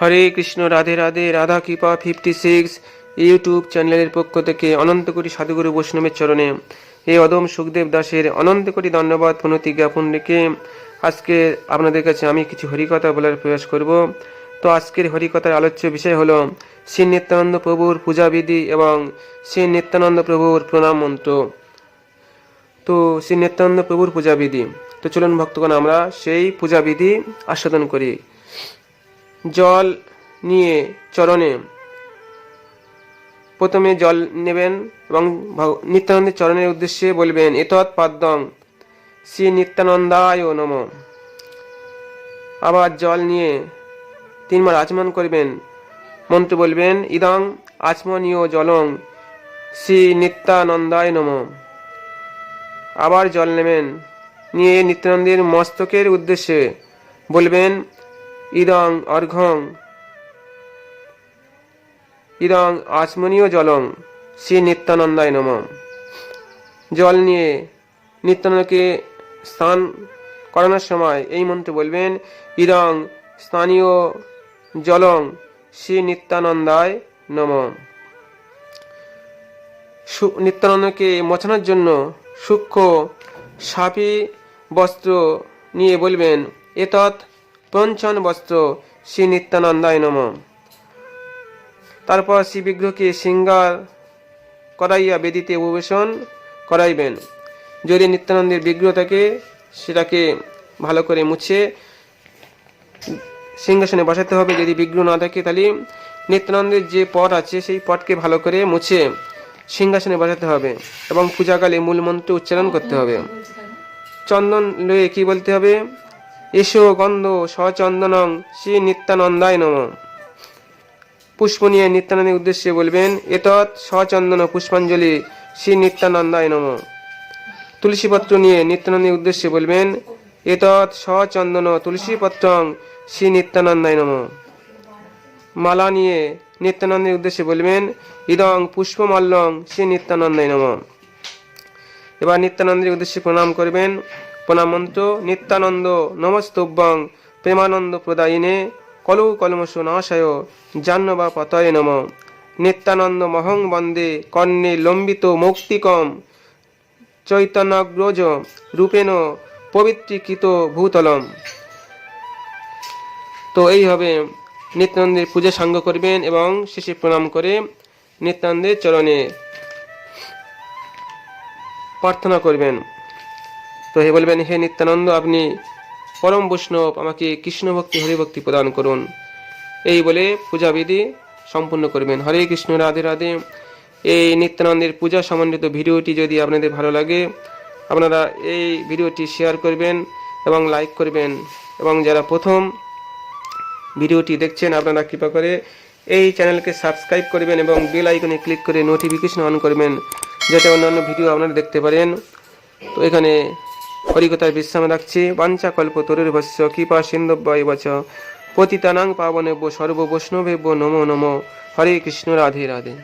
হরে কৃষ্ণ, রাধে রাধে, রাধা কৃপা, fifty six. YouTube চ্যানেলের পক্ষ থেকে অনন্ত কোটি সাধুগুরু বৈষ্ণবের চরণে এই অদম সুখদেব দাসের অনন্ত কোটি ধন্যবাদ প্রণতি জ্ঞাপন রেখে আজকে আপনাদের কাছে আমি কিছু হরিকথা বলার প্রয়াস করব। তো আজকের হরিকথার আলোচ্য বিষয় হলো শ্রী নিত্যানন্দ প্রভুর পূজাবিধি এবং শ্রী নিত্যানন্দ প্রভুর প্রণাম মন্ত্র। তো শ্রী নিত্যানন্দ প্রভুর পূজাবিধি। তো চলুন ভক্তগণ, আমরা সেই পূজাবিধি আস্বাদন করি। জল নিয়ে চরণে। প্রথমে জল নেবেন এবং নিত্যানন্দের চরণের উদ্দেশ্যে বলবেন, এতৎ পাদ্যং শ্রী নিত্যানন্দায় নম। আবার জল নিয়ে তিনবার আচমন করবেন। মন্ত্র বলবেন, ইদং আচমনীয় জলং শ্রী নিত্যানন্দায় নম। আবার জল নেবেন। নিয়ে নিত্যানন্দের মস্তকের উদ্দেশ্যে বলবেন ইদং অর্ঘং। ইদং আচমনীয় জলং, শ্রী নিত্যানন্দায় নম। জল নিয়ে নিত্যানন্দকে স্নান করানোর সময় এই মন্ত্র বলবেন, ইদং স্থানীয় জলং, শ্রী নিত্যানন্দায় নম। নিত্যানন্দকে মোছানোর জন্য সূক্ষ্ম সাপি বস্ত্র নিয়ে বলবেন, এতৎ পঞ্চন বস্ত্র, শ্রী নিত্যানন্দায় নম। তারপর শ্রী বিগ্রহকে সিঙ্গার করাইয়া বেদিতে উপবেশন করাইবেন। যদি নিত্যানন্দের বিগ্রহ থাকে, সেটাকে ভালো করে মুছে সিংহাসনে বসাতে হবে। যদি বিগ্রহ না থাকে, তাহলে নিত্যানন্দের যে পট আছে, সেই পটকে ভালো করে মুছে সিংহাসনে বসাতে হবে এবং পূজাকালে মূল মন্ত্র উচ্চারণ করতে হবে। চন্দন লয়ে কি বলতে হবে? এসো গন্ধ সচন্দনং শ্রী নিত্যানন্দায় নম। পুষ্প নিয়ে নিত্যানন্দের উদ্দেশ্যে বলবেন, এতৎ সচন্দন পুষ্পাঞ্জলি শ্রী নিত্যানন্দায় নম। তুলসীপত্র নিয়ে নিত্যানন্দের উদ্দেশ্যে বলবেন, এতৎ সচন্দন তুলসীপত্রং শ্রী নিত্যানন্দায় নম। মালা নিয়ে নিত্যানন্দের উদ্দেশ্যে বলবেন, ইদং পুষ্পমাল্যং শ্রী নিত্যানন্দায় নম। এবার নিত্যানন্দের উদ্দেশ্যে প্রণাম করবেন প্রণাম মন্ত্র নিত্যানন্দ নমস্তব্যং প্রেমানন্দ প্রদায়িনে কলৌ কলমশ নাশায় জাহ্নবা পতয় নম। নিত্যানন্দ মহং বন্দে কর্ণে লম্বিত মৌক্তিকম চৈতন্যগ্রজ রূপেণ পবিত্রীকৃত ভূতলম। তো এইভাবে নিত্যানন্দের পূজা সাঙ্গ করবেন এবং শেষে প্রণাম করে নিত্যানন্দের চরণে প্রার্থনা করবেন। তো হে বলবেন, হে নিত্যানন্দ, আপনি পরম বৈষ্ণব, আমাকে কৃষ্ণ ভক্তি হরিভক্তি প্রদান করুন। এই বলে পূজাবিধি সম্পূর্ণ করবেন। হরে কৃষ্ণ, রাধে রাধে। এই নিত্যানন্দের পূজা সম্বন্ধিত ভিডিওটি যদি আপনাদের ভালো লাগে, আপনারা এই ভিডিওটি শেয়ার করবেন এবং লাইক করবেন। এবং যারা প্রথম ভিডিওটি দেখছেন, আপনারা কৃপা করে এই চ্যানেলকে সাবস্ক্রাইব করবেন এবং বেল আইকনে ক্লিক করে নোটিফিকেশন অন করবেন, যাতে অন্যান্য ভিডিও আপনারা দেখতে পারেন। তো এখানে হরিকতার বিশ্রাম রাখছি। বাঞ্চাকল্প তরুর ভস্য কৃপা সিন্ধব্যয় বচ। পতিতানাং পাবনেব্য সর্ব বৈষ্ণবেব্য নমো নমো। হরে কৃষ্ণ, রাধে রাধে।